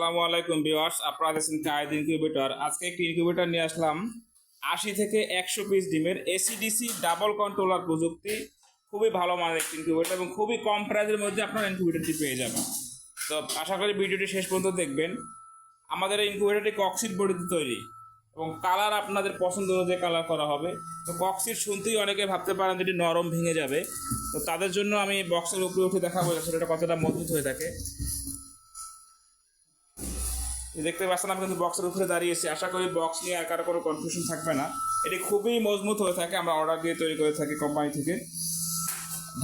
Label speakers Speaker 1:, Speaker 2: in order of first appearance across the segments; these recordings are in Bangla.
Speaker 1: আসসালামু আলাইকুম ভিউয়ার্স, আপনারা দেখছেন কায়েদ ইনকিউবেটর। আজকে একটি ইনকিউবেটর নিয়ে আসলাম। আশি থেকে একশো পিস ডিমের এসিডিসি ডাবল কন্ট্রোলার প্রযুক্তি। খুবই ভালো মানের একটি ইনকিউবেটর এবং খুবই কম প্রাইসের মধ্যে আপনারা ইনকিউবেটরটি পেয়ে যাবেন। তো আশা করি ভিডিওটি শেষ পর্যন্ত দেখবেন। আমাদের এই ইনকিউবেটরটি কক্সিট বডিতে তৈরি এবং কালার আপনাদের পছন্দ অনুযায়ী কালার করা হবে। তো কক্সিট শুনতেই অনেকে ভাবতে পারেন যে এটি নরম ভেঙে যাবে। তো তাদের জন্য আমি বক্সের উপরে উঠে দেখাবো সেটা কতটা মজবুত হয়ে থাকে। দেখতে পাচ্ছেন আমি কিন্তু বক্সের উপরে দাঁড়িয়েছি আশা করি বক্স নিয়ে আর কারও কোনো কনফিউশন থাকবে না। এটি খুবই মজবুত হয়ে থাকে, আমরা অর্ডার দিয়ে তৈরি করে থাকি কোম্পানি থেকে।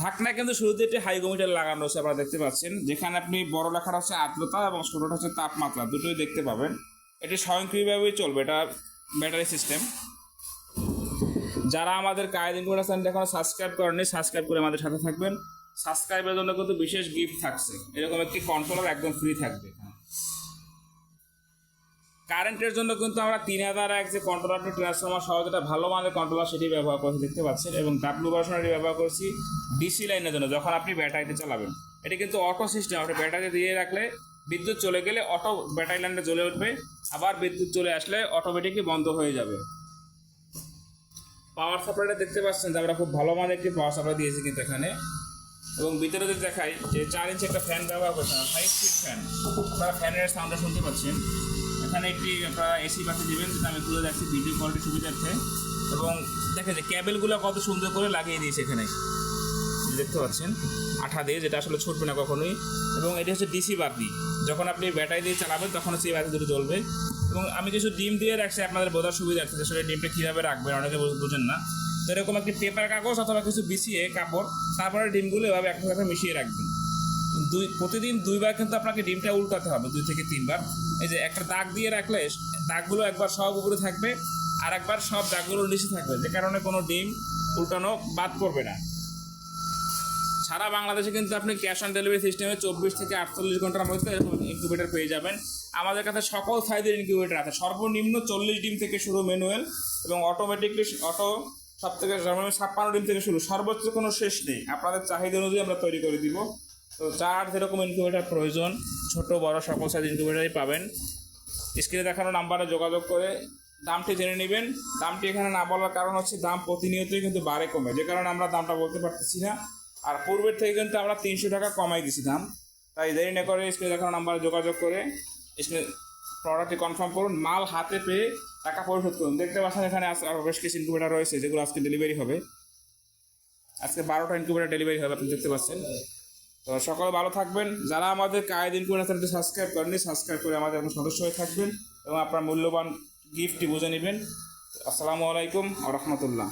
Speaker 1: ঢাকনা কিন্তু শুরুতে একটি হাইগোমিটার লাগানো হচ্ছে আপনারা দেখতে পাচ্ছেন। যেখানে আপনি বড় লেখাটা হচ্ছে আর্দ্রতা এবং ছোটোটা হচ্ছে তাপমাত্রা, দুটোই দেখতে পাবেন। এটি স্বয়ংক্রিয়ভাবেই চলবে, এটা ব্যাটারি সিস্টেম যারা আমাদের কায়দিন করে চ্যানেলটা এখনও সাবস্ক্রাইব করেনি সাবস্ক্রাইব করে আমাদের সাথে থাকবেন। সাবস্ক্রাইবের জন্য কিন্তু বিশেষ গিফট থাকছে। এরকম একটি কন্ট্রোলার একদম ফ্রি থাকবে কারেন্টের জন্য কিন্তু আমরা তিন হাজার এক যে কন্ট্রোলারটি ট্রান্সফর্মার সহ যেটা ভালো মানের কন্ট্রোলার সেটি ব্যবহার করছি, দেখতে পাচ্ছেন, এবং ডাব্লু ভার্সনটি ব্যবহার করছি ডিসি লাইনের জন্য, যখন আপনি ব্যাটারিতে চালাবেন। এটি কিন্তু অটো সিস্টেম আপনি ব্যাটারিতে দিয়ে রাখলে বিদ্যুৎ চলে গেলে অটো ব্যাটারি লাইনটা জ্বলে উঠবে, আবার বিদ্যুৎ চলে আসলে অটোমেটিকলি বন্ধ হয়ে যাবে। পাওয়ার সাপ্লাইটা দেখতে পাচ্ছেন যে আমরা খুব ভালো মানের একটি পাওয়ার সাপ্লাই দিয়েছি কিন্তু এখানে। এবং ভিতরে যদি দেখাই, যে চার ইঞ্চি একটা ফ্যান ব্যবহার করছেন ফাইভ স্পিড ফ্যান আপনারা ফ্যানের সাউন্ডটা শুনতে পাচ্ছেন। এখানে একটি আপনারা এসি বাসে দেবেন যেটা আমি খুলে যাচ্ছি ভিডিও কোয়ালিটি সুবিধার্থে। এবং দেখেন যে ক্যাবেলগুলো কত সুন্দর করে লাগিয়ে দিয়েছে এখানে। দেখতে পাচ্ছেন, আঠা দিয়ে, যেটা আসলে ছুটবে না কখনোই। এবং এটি হচ্ছে ডিসি বাতি। যখন আপনি ব্যাটারি দিয়ে চালাবেন, তখন হচ্ছে এই বাতি দুটো জ্বলবে। এবং আমি কিছু ডিম দিয়ে রাখছি আপনাদের বোঝার সুবিধার্থে আসলে ডিমটা কীভাবে রাখবেন, অনেকে বুঝ- বুঝেন না। তো এরকম একটি পেপার কাগজ অথবা কিছু বিছিয়ে কাপড়, তারপরে ডিমগুলো এভাবে একসাথে মিশিয়ে রাখবেন। দুই, প্রতিদিন দুইবার কিন্তু আপনাকে ডিমটা উল্টাতে হবে, দুই থেকে তিনবার। এই যে একটা দাগ দিয়ে রাখলে দাগগুলো একবার সব উপরে থাকবে আর একবার সব দাগগুলো নিচে থাকবে। যে কারণে কোনো ডিম উল্টানো বাদ পড়বে না। সারা বাংলাদেশে কিন্তু আপনি ক্যাশ অন ডেলিভারি সিস্টেমে চব্বিশ থেকে আটচল্লিশ ঘণ্টার মধ্যে এরকম ইনকিউবেটার পেয়ে যাবেন। আমাদের কাছে সকল সাইজের ইনকিউবেটার আছে। সর্বনিম্ন চল্লিশ ডিম থেকে শুরু ম্যানুয়াল এবং অটোমেটিকলি অটো সব থেকে ছাপ্পান্ন ডিম থেকে শুরু। সর্বোচ্চ কোনো শেষ নেই। আপনাদের চাহিদা অনুযায়ী আমরা তৈরি করে দিব। তো যার যেরকম ইনকিউবেটার প্রয়োজন, ছোট, বড়, সকল সাইজ ইনকিউবেটারই পাবেন। স্ক্রিনে দেখানো নাম্বারে যোগাযোগ করে দামটি জেনে নেবেন। দামটি এখানে না বলার কারণ হচ্ছে দাম প্রতিনিয়তই কিন্তু বাড়ে, কমে। যে কারণে আমরা দামটা বলতে পারতেছি না। আর পূর্বের থেকে কিন্তু আমরা তিনশো টাকা কমাই দিছি দাম। তাই দেরি না করে স্ক্রিনে দেখানো নাম্বারে যোগাযোগ করে স্ক্রিনে প্রোডাক্টটি কনফার্ম করুন। মাল হাতে পেয়ে টাকা পরিশোধ করুন। দেখতে পাচ্ছেন এখানে আরও বেশ কিছু ইনকিউবেটার রয়েছে, যেগুলো আজকে ডেলিভারি হবে। আজকে বারোটা ইনকিউবেটার ডেলিভারি হবে, আপনি দেখতে পাচ্ছেন। তো সকলে ভালো থাকবেন। যারা আমাদের কায়েদিন কোন চ্যানেলটি সাবস্ক্রাইব করেননি সাবস্ক্রাইব করে আমাদের সদস্য হয়ে থাকবেন এবং আপনার মূল্যবান গিফটটি বুঝে নেবেন। আসসালামু আলাইকুম রহমতুল্লাহ।